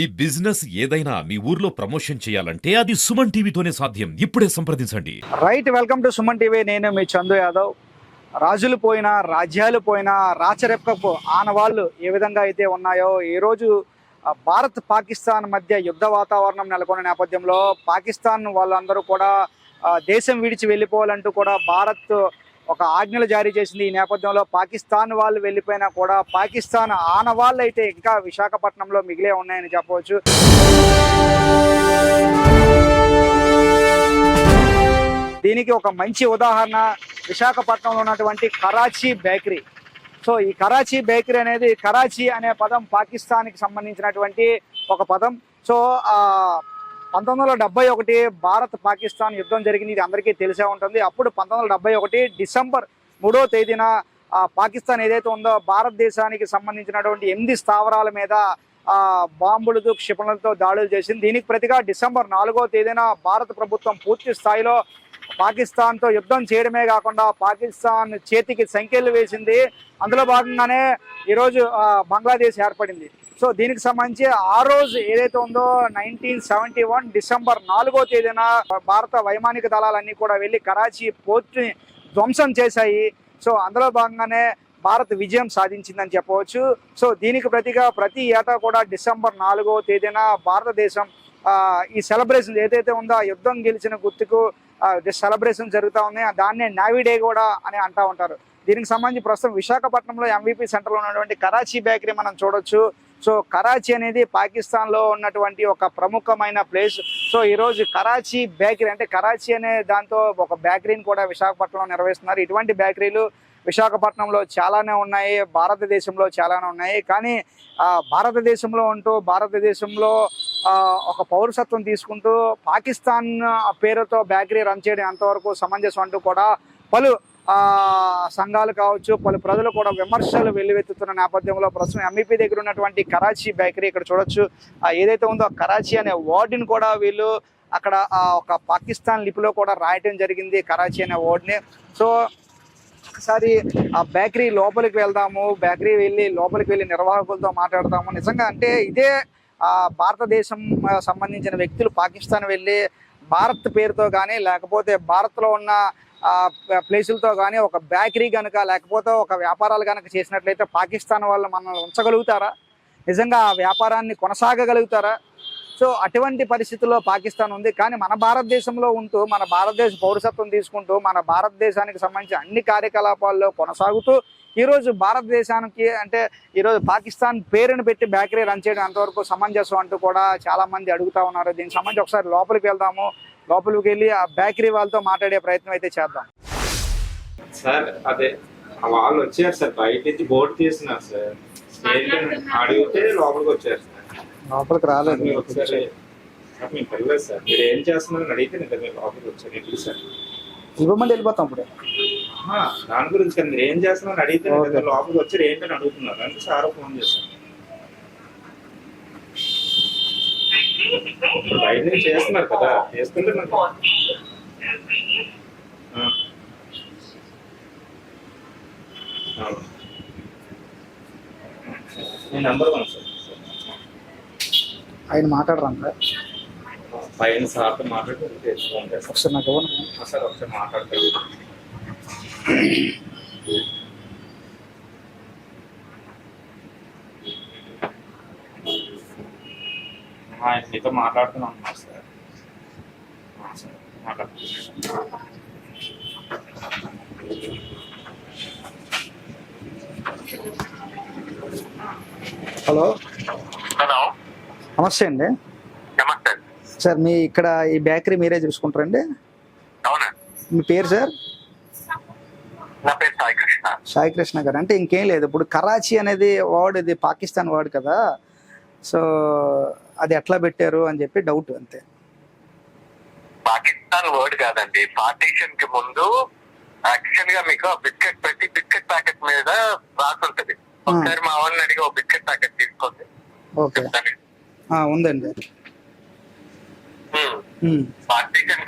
ఈ బిజినెస్ ఏదైనా మీ ఊర్లో ప్రమోషన్ చేయాలంటే అది సుమన్ టీవీతోనే సాధ్యం. ఇప్పుడే సంప్రదించండి. Right welcome to Suman TV. నేను మీ చందు యాదవ్. రాజులు పోయినా రాజ్యాలు పోయినా రాచరెప్పకు ఆనవాళ్ళు ఏ విధంగా అయితే ఉన్నాయో ఈరోజు భారత్ పాకిస్తాన్ మధ్య యుద్ధ వాతావరణం నెలకొన్న నేపథ్యంలో పాకిస్తాన్ వాళ్ళందరూ కూడా దేశం విడిచి వెళ్ళిపోవాలంటూ కూడా భారత్ ఒక ఆజ్ఞలు జారీ చేసింది ఈ నేపథ్యంలో పాకిస్తాన్ వాళ్ళు వెళ్ళిపోయినా కూడా పాకిస్తాన్ ఆనవాళ్ళు అయితే ఇంకా విశాఖపట్నంలో మిగిలే ఉన్నాయని చెప్పవచ్చు. దీనికి ఒక మంచి ఉదాహరణ విశాఖపట్నంలో ఉన్నటువంటి కరాచీ బేకరీ. సో ఈ కరాచీ బేకరీ అనేది కరాచీ అనే పదం పాకిస్తాన్కి సంబంధించినటువంటి ఒక పదం. సో పంతొమ్మిది వందల డెబ్బై ఒకటి భారత్ పాకిస్తాన్ యుద్ధం జరిగింది. ఇది అందరికీ తెలిసే ఉంటుంది. అప్పుడు పంతొమ్మిది వందల డెబ్బై ఒకటి డిసెంబర్ మూడో తేదీన పాకిస్తాన్ ఏదైతే ఉందో భారతదేశానికి సంబంధించినటువంటి ఎనిమిది స్థావరాల మీద బాంబులతో క్షిపణులతో దాడులు చేసింది. దీనికి ప్రతిగా డిసెంబర్ నాలుగో తేదీన భారత ప్రభుత్వం పూర్తి స్థాయిలో పాకిస్తాన్తో యుద్ధం చేయడమే కాకుండా పాకిస్తాన్ చేతికి సంఖ్యలు వేసింది. అందులో భాగంగానే ఈరోజు బంగ్లాదేశ్ ఏర్పడింది. సో దీనికి సంబంధించి ఆ రోజు ఏదైతే ఉందో నైన్టీన్ సెవెంటీ వన్ డిసెంబర్ నాలుగో తేదీన భారత వైమానిక దళాలన్నీ కూడా వెళ్ళి కరాచీ పోర్ట్ని ధ్వంసం చేశాయి. సో అందులో భాగంగానే భారత్ విజయం సాధించిందని చెప్పవచ్చు. సో దీనికి ప్రతిగా ప్రతి ఏటా కూడా డిసెంబర్ నాలుగో తేదీన భారతదేశం ఈ సెలబ్రేషన్ ఏదైతే ఉందో ఆ యుద్ధం గెలిచిన గుర్తుకు సెలబ్రేషన్ జరుగుతూ ఉన్నాయి దాన్నే నావీ డే కూడా అని అంటా ఉంటారు. దీనికి సంబంధించి ప్రస్తుతం విశాఖపట్నంలో ఎంవీపీ సెంటర్లో ఉన్నటువంటి కరాచీ బేకరీ మనం చూడొచ్చు. సో కరాచీ అనేది పాకిస్తాన్లో ఉన్నటువంటి ఒక ప్రముఖమైన ప్లేస్. సో ఈరోజు కరాచీ బేకరీ అంటే కరాచీ అనే దాంతో ఒక బేకరీని కూడా విశాఖపట్నంలో నిర్వహిస్తున్నారు. ఇటువంటి బేకరీలు విశాఖపట్నంలో చాలానే ఉన్నాయి భారతదేశంలో చాలానే ఉన్నాయి. కానీ భారతదేశంలో ఉంటూ భారతదేశంలో ఒక పౌరసత్వం తీసుకుంటూ పాకిస్తాన్ పేరుతో బేకరీ రన్ చేయడం ఎంతవరకు సమంజసం అంటూ కూడా పలు సంఘాలు కావచ్చు పలు ప్రజలు కూడా విమర్శలు వెల్లువెత్తుతున్న నేపథ్యంలో ప్రస్తుతం ఎంఈపీ దగ్గర ఉన్నటువంటి కరాచీ బేకరీ ఇక్కడ చూడొచ్చు. ఏదైతే ఉందో కరాచీ అనే వార్డుని కూడా వీళ్ళు అక్కడ ఒక పాకిస్తాన్ లిపిలో కూడా రాయటం జరిగింది కరాచీ అనే వార్డుని. సో ఒకసారి ఆ బేకరీ లోపలికి వెళ్దాము బేకరీ వెళ్ళి లోపలికి వెళ్ళి నిర్వాహకులతో మాట్లాడతాము. నిజంగా అంటే ఇదే భారతదేశం సంబంధించిన వ్యక్తులు పాకిస్తాన్ వెళ్ళి భారత్ పేరుతో కానీ లేకపోతే భారత్లో ఉన్న ప్లేసులతో కానీ ఒక బేకరీ కనుక లేకపోతే ఒక వ్యాపారాలు కనుక చేసినట్లయితే పాకిస్తాన్ వాళ్ళు మనల్ని ఉంచగలుగుతారా? నిజంగా ఆ వ్యాపారాన్ని కొనసాగగలుగుతారా? సో అటువంటి పరిస్థితుల్లో పాకిస్తాన్ ఉంది. కానీ మన భారతదేశంలో ఉంటూ మన భారతదేశ పౌరసత్వం తీసుకుంటూ మన భారతదేశానికి సంబంధించి అన్ని కార్యకలాపాల్లో కొనసాగుతూ ఈరోజు భారతదేశానికి అంటే ఈరోజు పాకిస్తాన్ పేరుని పెట్టి బేకరీ రన్ చేయడం అంతవరకు సమంజసం అంటూ కూడా చాలా మంది అడుగుతా ఉన్నారు. దీనికి సంబంధించి ఒకసారి లోపలికి వెళ్దాము. లోపలికి వెళ్ళి ఆ బేకరీ వాళ్ళతో మాట్లాడే ప్రయత్నం అయితే చేద్దాం. సార్ అదే వాళ్ళు వచ్చారు సార్. బయట నుంచి బోర్డు తీస్తున్నారు సార్. అడిగితే లోపలికి వచ్చారు. సార్ లోపలికి ఒకసారి నాకు సార్. మీరు ఏం చేస్తున్నారని అడిగితే నేను మీరు లోపలికి వచ్చారు ఎందుకు సార్? ఇవ్వమంటే వెళ్ళిపోతాం ఇప్పుడు ఆహా, దాని గురించి మీరు ఏం చేస్తున్నారని అడిగితే నేను లోపలికి వచ్చారు. ఏంటని అడుగుతున్నారు. అంటే సార్ ఫోన్ చేశాను మీరు బయట నుంచి చేస్తున్నారు కదా. చేస్తుంటే నాకు. మీ నెంబర్ వన్ సార్. ఆయన మాట్లాడరంట పైన సార్తో మాట్లాడి ఫోన్ చేస్తాను ఒకసారి నాకు ఇవ్వండి ఆ సార్ ఒకసారి మాట్లాడతాను ఆయన మీతో సార్. సార్ మాట్లాడుతున్నాను హలో హలో? నమస్తే అండి. నమస్తే సార్ మీ ఇక్కడ ఈ బేకరీ మీరే చూసుకుంటారండి అవునా? మీ పేరు సార్? నా పేరు సాయి కృష్ణ. గారు. అంటే ఇంకేం లేదు. ఇప్పుడు కరాచీ అనేది వర్డ్ ఇది పాకిస్తాన్ వర్డ్ కదా. సో అది ఎట్లా పెట్టారు అని చెప్పి డౌట్ అంతే. పాకిస్తాన్ వర్డ్ కాదండి. పార్టీషన్కి ముందు యాక్చువల్గా మీకు బిస్కెట్ పెట్టి బిస్కెట్ ప్యాకెట్ మీద రాసి ఉంటది ఒకసారి మా వాళ్ళని అడిగి ఒక బిస్కెట్ ప్యాకెట్ తీసుకోండి. ఓకే. ఉందండి.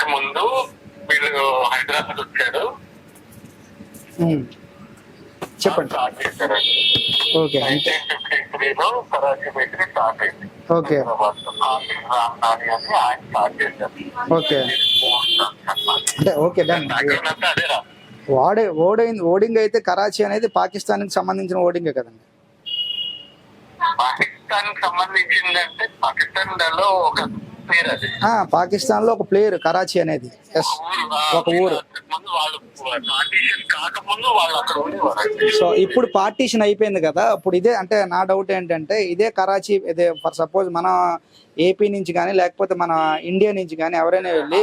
కి ముందు వీళ్ళు హైదరాబాద్ వచ్చారు. చెప్పండి. ఓకే కరాచీ బేకరీ స్టార్ట్ అయింది ఓకే అని ఆయన స్టార్ట్ చేశారు ఓకే. అంటే ఓకే డన్. వాడే ఓడైంది ఓడింగ్ అయితే కరాచీ అనేది పాకిస్తాన్కి సంబంధించిన ఓడింగే కదండి. పాకిస్తాన్ పాకిస్తాన్లో ఒక పేరు అది. ఆ, పాకిస్తాన్లో ఒక ప్లేయర్ కరాచీ అనేది. ఎస్ ఒక ఊరు సో ఇప్పుడు పార్టీషన్ అయిపోయింది కదా ఇప్పుడు ఇదే అంటే నా డౌట్ ఏంటంటే ఇదే కరాచీ ఇదే ఫర్ సపోజ్ మన ఏపీ నుంచి కానీ లేకపోతే మన ఇండియా నుంచి కానీ ఎవరైనా వెళ్ళి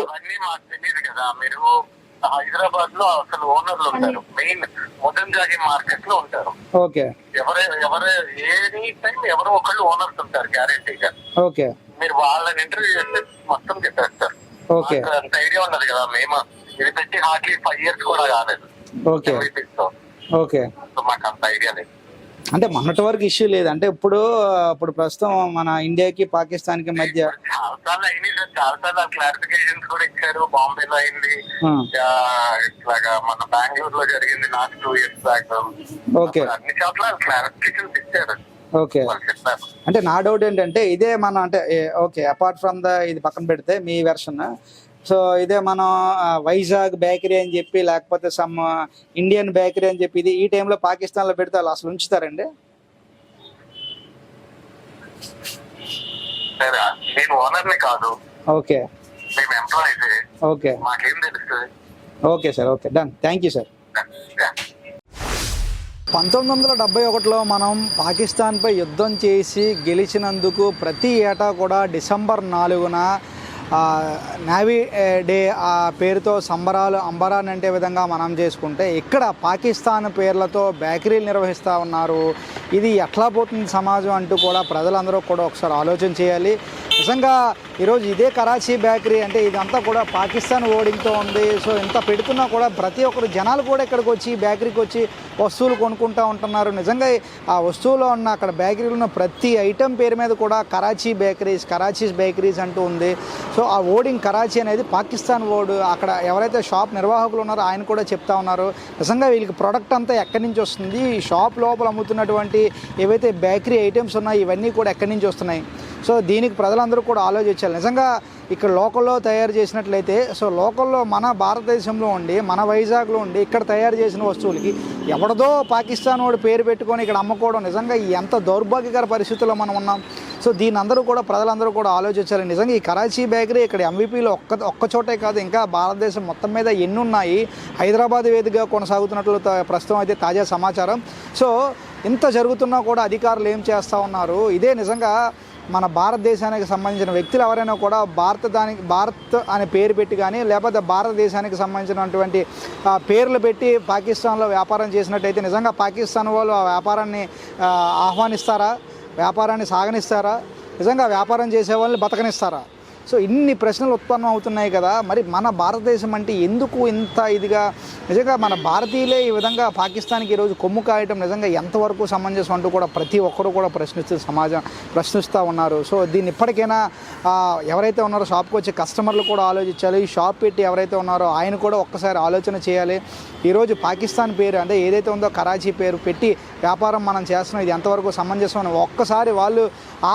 హైదరాబాద్లో అసలు ఓనర్లు ఉంటారు. మెయిన్ జాగి మార్కెట్లో ఉంటారు. ఓకే. ఎవరే ఎవరే ఎనీ టైం ఎవరో ఒకళ్ళు ఓనర్స్ ఉంటారు గ్యారెంటీగా ఓకే. మీరు వాళ్ళని ఇంటర్వ్యూ చేస్తే మొత్తం చెప్పేస్తారు ఓకే. అంత ఐడియా ఉన్నది కదా మేము ఇది పెట్టి హార్డ్లీ ఫైవ్ ఇయర్స్ కూడా కాలేదు. ఓకే. ఓకే. మాకు అంత ఐడియా లేదు. అంటే మొన్నటి వరకు ఇష్యూ లేదు. అంటే ఇప్పుడు ఇప్పుడు ప్రస్తుతం మన ఇండియాకి పాకిస్తాన్కి మధ్య చాలా సార్లు అయినాయి సార్. చాలా సార్లు క్లారిఫికేషన్స్ కూడా ఇచ్చారు. బాంబేలో అయింది. ఇట్లాగా మన బెంగళూరు లో జరిగింది నాకు టూ ఇయర్స్ బ్యాక్ ఓకే. అన్ని చోట్ల క్లారిఫికేషన్స్ ఇచ్చారు. ఓకే. అంటే నా డౌట్ ఏంటంటే ఇదే మనం అంటే ఓకే అపార్ట్ ఫ్రమ్ ద ఇది పక్కన పెడితే మీ వెర్షన్ సో ఇదే మనం వైజాగ్ బేకరీ అని చెప్పి లేకపోతే సమ్ ఇండియన్ బేకరీ అని చెప్పి ఇది ఈ టైంలో పాకిస్తాన్లో పెడితే వాళ్ళు అసలు ఉంచుతారండి? నేను కాదు. ఓకే. మేము ఎంప్లాయీస్ ఓకే. మాకేం okay sir okay. Done. Thank you sir. పంతొమ్మిది వందల డెబ్బై ఒకటిలో మనం పాకిస్తాన్పై యుద్ధం చేసి గెలిచినందుకు ప్రతి ఏటా కూడా డిసెంబర్ నాలుగున నావీ డే ఆ పేరుతో సంబరాలు అంబరాన్ని అంటే విధంగా మనం చేసుకుంటే ఇక్కడ పాకిస్తాన్ పేర్లతో బేకరీలు నిర్వహిస్తూ ఉన్నారు. ఇది ఎట్లా పోతుంది సమాజం అంటూ కూడా ప్రజలందరూ కూడా ఒకసారి ఆలోచన చేయాలి. నిజంగా ఈరోజు ఇదే కరాచీ బేకరీ అంటే ఇదంతా కూడా పాకిస్తాన్ ఓడింగ్తో ఉంది. సో ఇంత పెడుతున్నా కూడా ప్రతి ఒక్కరు జనాలు కూడా ఇక్కడికి వచ్చి బేకరీకి వచ్చి వస్తువులు కొనుక్కుంటూ ఉంటున్నారు. నిజంగా ఆ వస్తువులో ఉన్న అక్కడ బేకరీలో ఉన్న ప్రతి ఐటెం పేరు మీద కూడా కరాచీ బేకరీస్ కరాచీస్ బేకరీస్ అంటూ ఉంది. సో ఆ ఓడింగ్ కరాచీ అనేది పాకిస్తాన్ ఓడు అక్కడ ఎవరైతే షాప్ నిర్వాహకులు ఉన్నారో ఆయన కూడా చెప్తా ఉన్నారు. నిజంగా వీళ్ళకి ప్రొడక్ట్ అంతా ఎక్కడి నుంచి వస్తుంది? ఈ షాప్ లోపల అమ్ముతున్నటువంటి ఏవైతే బేకరీ ఐటమ్స్ ఉన్నాయో ఇవన్నీ కూడా ఎక్కడి నుంచి వస్తున్నాయి? సో దీనికి ప్రజలందరూ కూడా ఆలోచించాలి. నిజంగా ఇక్కడ లోకల్లో తయారు చేసినట్లయితే సో లోకల్లో మన భారతదేశంలో ఉండి మన వైజాగ్లో ఉండి ఇక్కడ తయారు చేసిన వస్తువులకి ఎవడదో పాకిస్తాన్ వాడు పేరు పెట్టుకొని ఇక్కడ అమ్ముకోవడం నిజంగా ఎంత దౌర్భాగ్యకర పరిస్థితుల్లో మనం ఉన్నాం. సో దీని అందరూ కూడా ప్రజలందరూ కూడా ఆలోచించాలి. నిజంగా ఈ కరాచీ బేకరీ ఇక్కడ ఎంవీపీలో ఒక్క ఒక్క చోటే కాదు ఇంకా భారతదేశం మొత్తం మీద ఎన్ని ఉన్నాయి హైదరాబాద్ వేదికగా కొనసాగుతున్నట్లు ప్రస్తుతం అయితే తాజా సమాచారం. సో ఇంత జరుగుతున్నా కూడా అధికారులు ఏం చేస్తూ ఉన్నారు? ఇదే నిజంగా మన భారతదేశానికి సంబంధించిన వ్యక్తులు ఎవరైనా కూడా భారత దానికి భారత్ అనే పేరు పెట్టి కానీ లేకపోతే భారతదేశానికి సంబంధించినటువంటి పేర్లు పెట్టి పాకిస్తాన్లో వ్యాపారం చేసినట్టయితే నిజంగా పాకిస్తాన్ వాళ్ళు ఆ వ్యాపారాన్ని ఆహ్వానిస్తారా? వ్యాపారాన్ని సాగనిస్తారా? నిజంగా వ్యాపారం చేసే వాళ్ళని బతకనిస్తారా? సో ఇన్ని ప్రశ్నలు ఉత్పన్నం అవుతున్నాయి కదా మరి మన భారతదేశం అంటే ఎందుకు ఇంత ఇదిగా? నిజంగా మన భారతీయులే ఈ విధంగా పాకిస్తాన్కి ఈరోజు కొమ్ము కాయటం నిజంగా ఎంతవరకు సమంజసం అంటూ కూడా ప్రతి ఒక్కరు కూడా ప్రశ్నిస్తూ సమాజం ప్రశ్నిస్తూ ఉన్నారు. సో దీన్ని ఇప్పటికైనా ఎవరైతే ఉన్నారో షాప్కి వచ్చే కస్టమర్లు కూడా ఆలోచించాలి. ఈ షాప్ పెట్టి ఎవరైతే ఉన్నారో ఆయన కూడా ఒక్కసారి ఆలోచన చేయాలి. ఈరోజు పాకిస్తాన్ పేరు అంటే ఏదైతే ఉందో కరాచీ పేరు పెట్టి వ్యాపారం మనం చేస్తున్నాం ఇది ఎంతవరకు సమంజసం అని ఒక్కసారి వాళ్ళు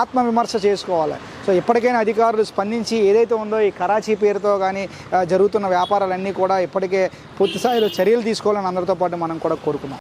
ఆత్మ విమర్శ చేసుకోవాలి. సో ఇప్పటికైనా అధికారులు స్పందించి ఏదైతే ఉందో ఈ కరాచీ పేరుతో కానీ జరుగుతున్న వ్యాపారాలన్నీ కూడా ఇప్పటికే పూర్తిస్థాయిలో చర్యలు తీసుకోవాలని అందరితో పాటు మనం కూడా కోరుకున్నాం.